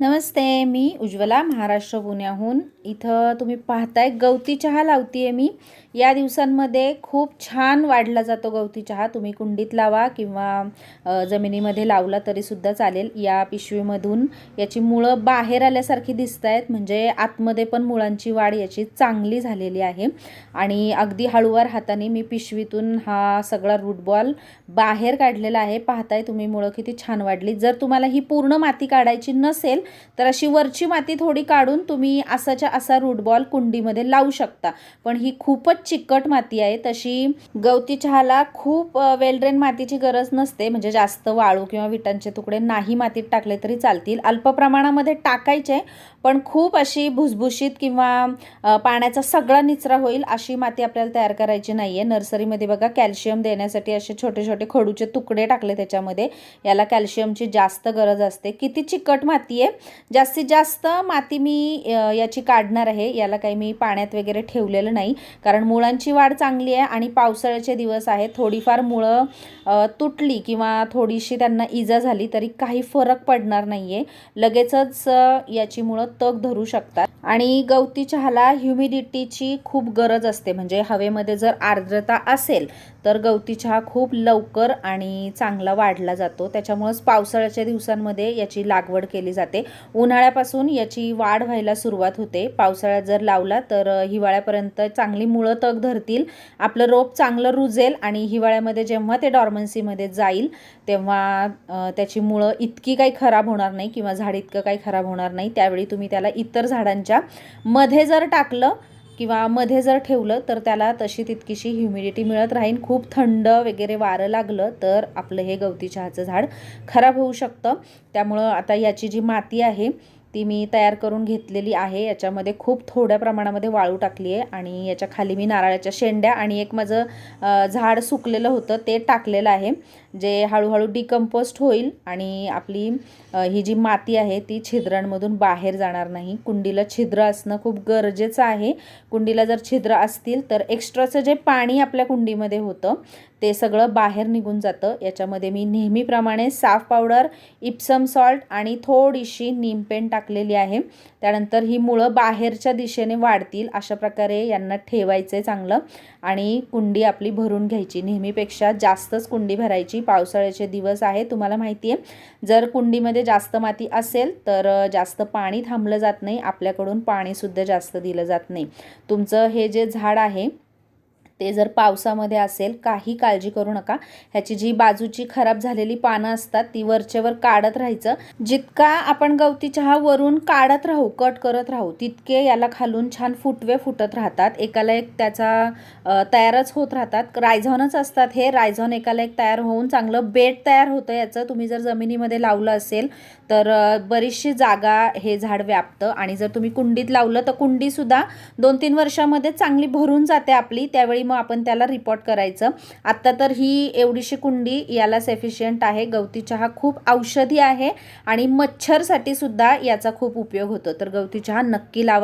नमस्ते मी उज्ज्वला महाराष्ट्र पुण्याहून. इथं तुम्ही पाहताय गवती चहा लावती आहे मी. या दिवसांमध्ये खूप छान वाढला जातो गवती चहा. तुम्ही कुंडीत लावा किंवा जमिनीमध्ये लावला तरीसुद्धा चालेल. या पिशवीमधून याची मुळं बाहेर आल्यासारखी दिसत आहेत म्हणजे आतमध्ये पण मुळांची वाढ याची चांगली झालेली आहे. आणि अगदी हळूवार हाताने मी पिशवीतून हा सगळा रूटबॉल बाहेर काढलेला आहे. पाहताय तुम्ही मुळं किती छान वाढली. जर तुम्हाला ही पूर्ण माती काढायची नसेल तर अशी वरची माती थोडी काढून तुम्ही असाच्या असा रूटबॉल कुंडीमध्ये लावू शकता. पण ही खूपच चिकट माती आहे. तशी गवती चहाला खूप वेल ड्रेन मातीची गरज नसते. म्हणजे जास्त वाळू किंवा विटांचे तुकडे नाही मातीत टाकले तरी चालतील. अल्प प्रमाणामध्ये टाकायचे पण खूप अशी भुसभुशीत किंवा पाण्याचा सगळा निचरा होईल अशी माती आपल्याला तयार करायची नाही आहे नर्सरीमध्ये बघा कॅल्शियम देण्यासाठी असे छोटे छोटे खडूचे तुकडे टाकले त्याच्यामध्ये. याला कॅल्शियमची जास्त गरज असते. किती चिकट माती आहे जास्तीत जास्त माती मी याची काढणार आहे. याला काही मी पाण्यात वगैरे ठेवलेलं नाही. कारण मुळांची वाढ चांगली आहे आणि पावसाळ्याचे दिवस आहेत. थोडीफार मुळं तुटली किंवा थोडीशी त्यांना इजा झाली तरी काही फरक पडणार नाही आहे लगेचच याची मुळं तग धरू शकतात. आणि गवती चहाला ह्युमिडिटीची खूप गरज असते. म्हणजे हवेमध्ये जर आर्द्रता असेल तर गवती चहा खूप लवकर आणि चांगला वाढला जातो. त्याच्यामुळंच पावसाळ्याच्या दिवसांमध्ये याची लागवड केली जाते. उन्हाळ्यापासून याची वाढ व्हायला सुरुवात होते. पावसाळ्यात जर लावला तर हिवाळ्यापर्यंत चांगली मुळं तग धरतील आपलं रोप चांगलं रुजेल आणि हिवाळ्यामध्ये जेव्हा ते डॉर्मन्सीमध्ये जाईल तेव्हा त्याची मुळं इतकी काही खराब होणार नाही किंवा झाड इतकं काही खराब होणार नाही. त्यावेळी तुम्ही त्याला इतर झाडांच्या मध्ये जर टाकलं किंवा मध्ये जर ठेवलं तर त्याला तशी तितकीशी ह्युमिडिटी मिळत राहील खूप थंड वगैरे वारं लागलं तर आपलं हे गवती चहाचं झाड खराब होऊ शकतं. त्यामुळं आता याची जी माती आहे ती मी तयार करून घेतलेली आहे. याच्यामध्ये खूप थोड्या प्रमाणामध्ये वाळू टाकली आहे आणि याच्या खाली मी नारळाच्या शेंड्या आणि एक माझं झाड सुकलेलं होतं ते टाकलेलं आहे जे हळूहळू डिकम्पोस्ट होईल आणि आपली ही जी माती आहे ती छिद्रांमधून बाहेर जाणार नाही. कुंडीला छिद्र असणं खूप गरजेचं आहे. कुंडीला जर छिद्र असतील तर एक्स्ट्राचं जे पाणी आपल्या कुंडीमध्ये होतं ते सगळं बाहेर निघून जातं. याच्यामध्ये मी नेहमीप्रमाणे साफ पावडर इप्सम सॉल्ट आणि थोडीशी नीमपेंट टाकलेली आहे. त्यानंतर ही मुळं बाहेरच्या दिशेने वाढतील अशा प्रकारे यांना ठेवायचं आहे चांगलं. आणि कुंडी आपली भरून घ्यायची. नेहमीपेक्षा जास्तच कुंडी भरायची. पावसाळ्याचे दिवस आहे तुम्हाला माहिती आहे जर कुंडीमध्ये जास्त माती असेल तर जास्त पाणी थांबलं जात नाही. आपल्याकडून पाणीसुद्धा जास्त दिलं जात नाही. तुमचं हे जे झाड आहे ते जर पावसामध्ये असेल काही काळजी करू नका. ह्याची जी बाजूची खराब झालेली पानं असतात ती वरचेवर काढत राहायचं. जितका आपण गवती चहा वरून काढत राहू कट करत राहू तितके याला खालून छान फुटवे फुटत राहतात. एकाला एक त्याचा तयारच होत राहतात. रायझॉनच असतात हे. रायझॉन एकाला एक तयार होऊन चांगलं बेड तयार होतं याचं. तुम्ही जर जमिनीमध्ये लावलं असेल तर बरीचशी जागा हे झाड व्यापतं. आणि जर तुम्ही कुंडीत लावलं तर कुंडीसुद्धा दोन तीन वर्षामध्ये चांगली भरून जाते आपली. त्यावेळी मग आपण त्याला रिपोर्ट करायचं. आत्ता तर ही एवढीशी कुंडी याला सेफिशियंट आहे. गवती चहा खूप औषधी आहे आणि मच्छरसाठी सुद्धा याचा खूप उपयोग होतो. तर गवती चहा नक्की लावा.